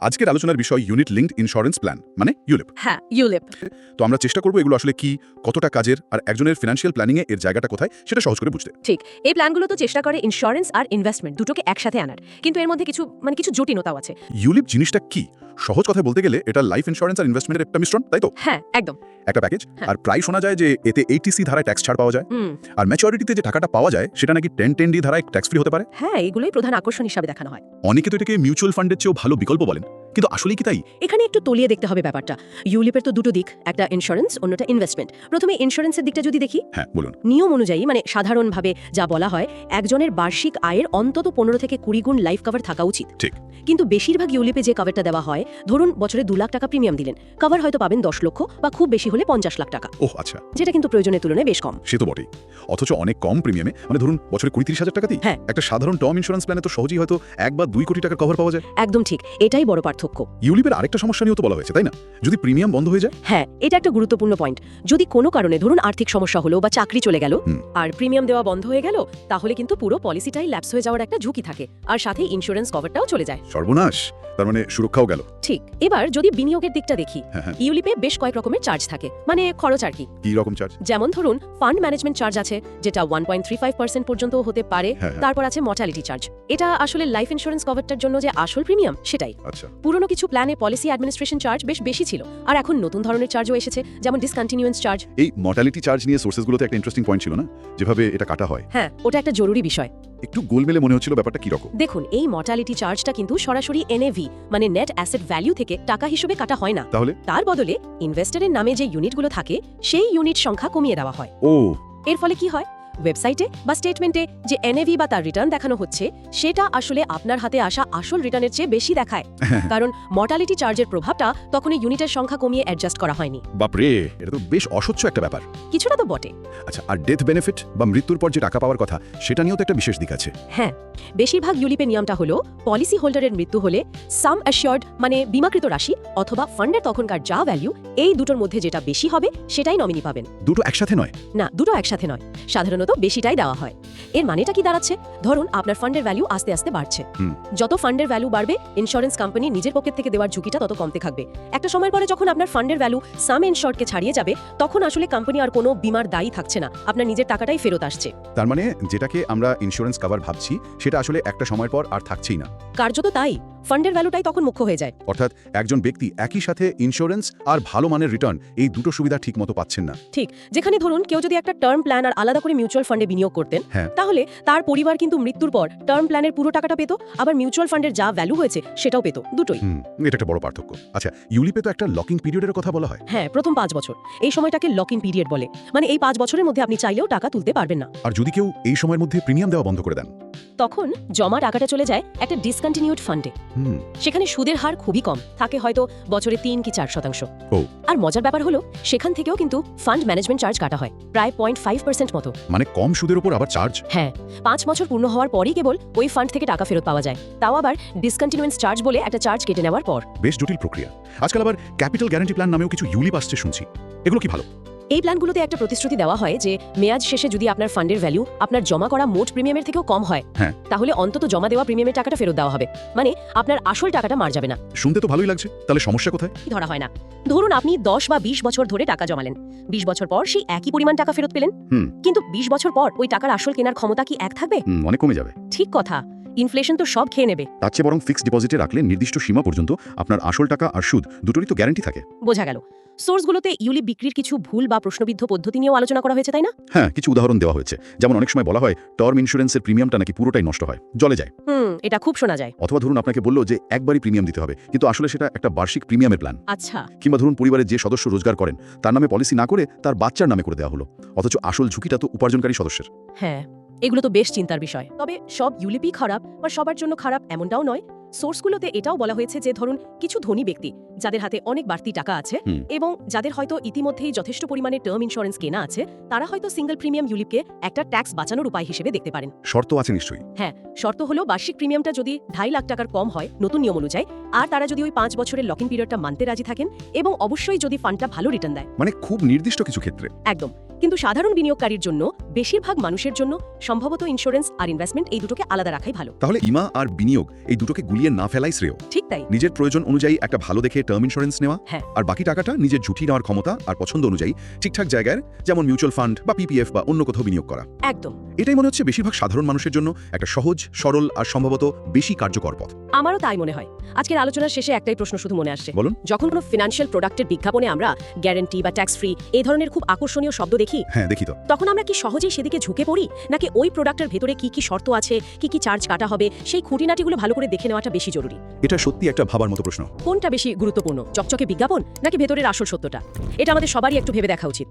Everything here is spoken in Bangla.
আজকের আলোচনার বিষয় ইউনিট লিঙ্কড ইন্স্যুরেন্স প্ল্যান মানে ইউলিপ হ্যাঁ ইউলিপ তো আমরা চেষ্টা করব এগুলো আসলে কি কতটা কাজের আর একজনের ফিনান্সিয়াল প্ল্যানিংয়ে এর জায়গাটা কোথায় সেটা সহজ করে বুঝতে। ঠিক এই প্ল্যানগুলো তো চেষ্টা করে ইন্স্যুরেন্স আর ইনভেস্টমেন্ট দুটোকে একসাথে আনার। কিন্তু এর মধ্যে কিছু মানে কিছু জটিলতাও আছে। ইউলিপ জিনিসটা কি? সহজ কথায় বলতে গেলে এটা লাইফ ইন্স্যুরেন্স আর ইনভেস্টমেন্টের একটা মিশ্রণ তাই তো? হ্যাঁ একদম। একটা প্যাকেজ। আর প্রায় শোনা যায় যে এতে এইটিসি ধারায় ট্যাক্স ছাড় পাওয়া যায়। আর ম্যাচুরিটিতে যে টাকাটা পাওয়া যায় সেটা নাকি টেন টেন ডি ধারায় ট্যাক্স ফ্রি হতে পারে? হ্যাঁ এগুলোই প্রধান আকর্ষণ হিসাবে দেখানো হয়। অনেকে তো এটাকে মিউচুয়াল ফান্ডের চেয়েও ভালো বিকল্প বলেন। কিন্তু আসলেই কি তাই? এখানে একটু তলিয়ে দেখতে হবে ব্যাপারটা। ইউলিপের তো দুটো দিক একটা ইন্স্যুরেন্স অন্যটা ইনভেস্টমেন্ট প্রথমে ইন্স্যুরেন্সের দিকটা যদি দেখি হ্যাঁ বলুন। নিয়ম অনুযায়ী মানে সাধারণভাবে যা বলা হয় একজনের বার্ষিক আয়ের অন্তত পনেরো থেকে কুড়ি গুণ লাইফ কভার থাকা উচিত। ঠিক। কিন্তু বেশিরভাগ ইউলিপে যে কভারটা দেওয়া হয় ধরুন বছরে দু লাখ টাকা প্রিমিয়াম দিলেন কভার হয়তো পাবেন দশ লক্ষ বা খুব বেশি হলে পঞ্চাশ লাখ টাকা। ও আচ্ছা। যেটা কিন্তু প্রয়োজনের তুলনায় বেশ কম। সে তো বটেই। অথচ অনেক কম প্রিমিয়ামে মানে ধরুন বছরে কুড়ি তিরিশ হাজার টাকা টাকাতেই হ্যাঁ। একটা সাধারণ টার্ম ইন্স্যুরেন্স প্ল্যানে তো সহজেই হয়তো এক বা দুই কোটি টাকা কভার পাওয়া যায়। একদম ঠিক। এটাই বড় পার্থক্য। ইউলিপের আরেকটা সমস্যা নিয়েও তো বলা হয়েছে তাই না? যদি প্রিমিয়াম বন্ধ হয়ে যায়? হ্যাঁ এটা একটা গুরুত্বপূর্ণ পয়েন্ট যদি কোনো কারণে ধরুন আর্থিক সমস্যা হলো বা চাকরি চলে গেল আর প্রিমিয়াম দেওয়া বন্ধ হয়ে গেল তাহলে কিন্তু পুরো পলিসিটাই ল্যাপস হয়ে যাওয়ার একটা ঝুঁকি থাকে আর সাথে ইন্স্যুরেন্স কভারটাও চলে যায়। সর্বনাশ! তার মানে সুরক্ষাও গেল। ঠিক এবার যদি বিনিয়োগের দিকটা দেখি হ্যাঁ হ্যাঁ। ইউলিপে বেশ কয়েক রকমের চার্জ থাকে মানে খরচ আর কি। কি রকম চার্জ যেমন ধরুন ফান্ড ম্যানেজমেন্ট চার্জ আছে যেটা one point three five percent পর্যন্ত হতে পারে হ্যাঁ। তারপর আছে মর্টালিটি চার্জ এটা আসলে লাইফ ইন্স্যুরেন্স কভারটার জন্য যে আসল প্রিমিয়াম সেটাই। আচ্ছা। পুরনো কিছু প্ল্যানে পলিসি অ্যাডমিনিস্ট্রেশন চার্জ বেশ বেশি ছিল আর এখন নতুন ধরনের চার্জও এসেছে যেমন ডিসকন্টিনিউয়েন্স চার্জ এই মর্টালিটি চার্জ নিয়ে সোর্সেসগুলোতে একটা ইন্টারেস্টিং পয়েন্ট ছিল না? যেভাবে এটা কাটা হয়। হ্যাঁ ওটা একটা জরুরি বিষয়। একটু গোলমেলে মনে হচ্ছিল ব্যাপারটা কি রকম দেখুন এই মর্টালিটি চার্জটা কিন্তু সরাসরি এনএভি মানে নেট অ্যাসেট ভ্যালু থেকে টাকা হিসেবে কাটা হয় না। তাহলে? তার বদলে ইনভেস্টরের নামে যে ইউনিটগুলো থাকে সেই ইউনিট সংখ্যা কমিয়ে দেওয়া হয়। ও। এর ফলে কি হয়? ওয়েবসাইটে বা স্টেটমেন্টে যে এনএভি বা তার রিটার্ন দেখানো হচ্ছে সেটা আসলে আপনার হাতে আসা আসল রিটার্নের চেয়ে বেশি দেখায়। কারণ মর্টালিটি চার্জের প্রভাবটা তখন ইউনিটের সংখ্যা কমিয়ে অ্যাডজাস্ট করা হয়নি। বাপরে এটা তো বেশ অস্বচ্ছ একটা ব্যাপার। কিছুটা তো বটে। আচ্ছা আর ডেথ বেনিফিট বা মৃত্যুর পর যে টাকা পাওয়ার কথা সেটা নিয়েও তো একটা বিশেষ দিক আছে। হ্যাঁ বেশিরভাগ ইউলিপের নিয়মটা হলো পলিসি হোল্ডারের মৃত্যু হলে সাম অ্যাসিওর্ড মানে বিমাকৃত রাশি অথবা ফান্ডের তখনকার যা ভ্যালু এই দুটোর মধ্যে যেটা বেশি হবে সেটাই নমিনি পাবেন। দুটো একসাথে নয়? না দুটো একসাথে নয়। সাধারণত বেশিটাই দেওয়া হয়। এর মানেটা কি দাঁড়াচ্ছে? ধরুন আপনার ফান্ডের ভ্যালু আস্তে আস্তে বাড়ছে। যত ফান্ডের ভ্যালু বাড়বে ইন্স্যুরেন্স কোম্পানি নিজের পকেট থেকে দেওয়ার ঝুঁকিটা তত কমতে থাকবে। একটা সময় পরে যখন আপনার ফান্ডের ভ্যালু সাম ইনশর্টকে ছাড়িয়ে যাবে তখন আসলে কোম্পানি আর কোনো বিমার দায়ী থাকছে না। আপনার নিজের টাকাটাই ফেরত আসছে। তার মানে যেটাকে আমরা ইন্স্যুরেন্স কভার ভাবছি সেটা আসলে একটা সময় পর আর থাকছেই না। কার্যত তাই। ফান্ডের ভ্যালুটাই তখন মুখ্য হয়ে যায়। অর্থাৎ একজন ব্যক্তি একই সাথে ইন্স্যুরেন্স আর ভালো মানের রিটার্ন এই দুটো সুবিধা ঠিকমতো পাচ্ছেন না। ঠিক যেখানে ধরুন কেউ যদি একটা টার্ম প্ল্যান আর আলাদা করে মিউচুয়াল ফান্ডে বিনিয়োগ করতেন হ্যাঁ। তাহলে তার পরিবার কিন্তু মৃত্যুর পর টার্ম প্ল্যানের পুরো টাকাটা পেত আবার মিউচুয়াল ফান্ডের যা ভ্যালু হয়েছে সেটাও পেত দুটোই। এটা একটা বড় পার্থক্য। আচ্ছা ইউলিপে তো একটা লকিং পিরিয়ডের কথা বলা হয়। হ্যাঁ প্রথম পাঁচ বছর। এই সময়টাকে লকিং পিরিয়ড বলে। মানে এই পাঁচ বছরের মধ্যে আপনি চাইলেও টাকা তুলতে পারবেন না। আর যদি কেউ এই সময়ের মধ্যে প্রিমিয়াম দেওয়া বন্ধ করে দেন? তখন জমা টাকাটা চলে যায় একটা ডিসকন্টিনিউড ফান্ডে সেখানে সুদের হার খুবই কম। থাকে হয়তো বছরে তিন কি চার শতাংশ। আর মজার ব্যাপার হলো সেখান থেকেও কিন্তু ফান্ড ম্যানেজমেন্ট চার্জ কাটা হয় প্রায় পয়েন্ট ফাইভ পার্সেন্ট মতো। মানে কম সুদের উপর আবার চার্জ? হ্যাঁ পাঁচ বছর পূর্ণ হওয়ার পরই কেবল ওই ফান্ড থেকে টাকা ফেরত পাওয়া যায়। তাও আবার ডিসকন্টিনিউয়েন্স চার্জ বলে একটা চার্জ কেটে নেওয়ার পর। বেশ জটিল প্রক্রিয়া। আজকাল আবার ক্যাপিটাল গ্যারান্টি প্ল্যান নামেও কিছু ইউলিপ আসছে শুনছি। এগুলো কি ভালো? এই প্ল্যানগুলোতে একটা প্রতিশ্রুতি দেওয়া হয় যে মেয়াদ শেষে যদি আপনার ফান্ডের ভ্যালু আপনার জমা করা মোট প্রিমিয়ামের থেকেও কম হয় হ্যাঁ। তাহলে অন্তত জমা দেওয়া প্রিমিয়ামের টাকাটা ফেরত দেওয়া হবে। মানে আপনার আসল টাকাটা মার যাবে না। শুনতে তো ভালোই লাগছে। তাহলে সমস্যা কোথায়? ধরা হয় না। ধরুন আপনি দশ বা বিশ বছর ধরে টাকা জমালেন। বিশ বছর পর সেই একই পরিমাণ টাকা ফেরত পেলেন। কিন্তু বিশ বছর পর ওই টাকার আসল কেনার ক্ষমতা কি এক থাকবে? অনেক কমে যাবে। ঠিক কথা। ইনফ্লেশন তো সব খেয়ে নেবে। তার চেয়ে বরং ফিক্সড ডিপোজিটে রাখলে নির্দিষ্ট সীমা পর্যন্ত আপনার আসল টাকা আর সুদ দুটোরই তো গ্যারান্টি থাকে। বোঝা গেল। সোর্সগুলোতে ইউলিপ বিক্রির কিছু ভুল বা প্রশ্নবিদ্ধ পদ্ধতি নিয়েও আলোচনা করা হয়েছে তাই না? হ্যাঁ কিছু উদাহরণ দেওয়া হয়েছে। যেমন অনেক সময় বলা হয় টার্ম ইন্স্যুরেন্সের প্রিমিয়ামটা নাকি পুরোটাই নষ্ট হয়। জলে যায়। হুম এটা খুব শোনা যায়। অথবা ধরুন আপনাকে বলল যে একবারই প্রিমিয়াম দিতে হবে। কিন্তু আসলে সেটা একটা বার্ষিক প্রিমিয়ামের প্ল্যান আচ্ছা। কিংবা ধরুন পরিবারের যে সদস্য রোজগার করেন তার নামে পলিসি না করে তার বাচ্চার নামে করে দেওয়া হলো। অথচ আসল ঝুঁকিটা তো উপার্জনকারী সদস্যের। হ্যাঁ এগুলো তো বেশ চিন্তার বিষয়। তবে সব ইউলিপই খারাপ বা সবার জন্য খারাপ এমনটাও নয়। সোর্সগুলোতে এটাও বলা হয়েছে যে ধরুন কিছু ধনী ব্যক্তি যাদের হাতে অনেক বাড়তি টাকা আছে এবং যাদের হয়তো ইতিমধ্যেই যথেষ্ট পরিমাণে টার্ম ইন্স্যুরেন্স কেনা আছে তারা হয়তো সিঙ্গেল প্রিমিয়াম ইউলিপকে একটা ট্যাক্স বাঁচানোর উপায় হিসেবে দেখতে পারেন। শর্ত আছে নিশ্চয়ই। হ্যাঁ শর্ত হলো বার্ষিক প্রিমিয়ামটা যদি ঢাই লাখ টাকার কম হয় নতুন নিয়ম অনুযায়ী আর তারা যদি ওই পাঁচ বছরের লকিং পিরিয়ডটা মানতে রাজি থাকেন এবং অবশ্যই যদি ফান্ডটা ভালো রিটার্ন দেয়। মানে খুব নির্দিষ্ট কিছু ক্ষেত্রে। একদম। কিন্তু সাধারণ বিনিয়োগকারীর জন্য বেশিরভাগ মানুষের জন্য সম্ভবত ইন্স্যুরেন্স আর ইনভেস্টমেন্ট এই দুটোকে আলাদা রাখাই ভালো। তাহলে ইমা আর বিনিয়োগ এই দুটোকে গুলিয়ে না ফেলাই শ্রেয়। ঠিক তাই। নিজের প্রয়োজন অনুযায়ী একটা ভালো দেখে টার্ম ইন্স্যুরেন্স নেওয়া হ্যাঁ। আর বাকি টাকাটা নিজের ঝুঁকি নেওয়ার ক্ষমতা আর পছন্দ অনুযায়ী ঠিকঠাক জায়গায় যেমন মিউচুয়াল ফান্ড বা পিপিএফ বা অন্য কোথাও বিনিয়োগ করা। একদম। এটাই মনে হচ্ছে বেশিরভাগ সাধারণ মানুষের জন্য একটা সহজ সরল আর সম্ভবত বেশি কার্যকর পথ। আমারও তাই মনে হয়। আজকের আলোচনার শেষে একটাই প্রশ্ন শুধু মনে আসছে। বলুন। যখন কোনো ফিনান্সিয়াল প্রোডাক্টের বিজ্ঞাপনে আমরা গ্যারান্টি বা ট্যাক্স ফ্রি এই ধরনের খুব আকর্ষণীয় শব্দ দেখি? হ্যাঁ দেখি তো। তখন আমরা কি সহজেই সেদিকে ঝুঁকে পড়ি? নাকি ওই প্রোডাক্টের ভেতরে কি কি শর্ত আছে? কি কি চার্জ কাটা হবে? সেই খুঁটিনাটিগুলো ভালো করে দেখে নেওয়াটা বেশি জরুরি। এটা সত্যি একটা ভাবার মতো প্রশ্ন। কোনটা বেশি গুরুত্বপূর্ণ? চকচকে বিজ্ঞাপন নাকি ভেতরের আসল সত্যটা? এটা আমাদের সবারই একটু ভেবে দেখা উচিত।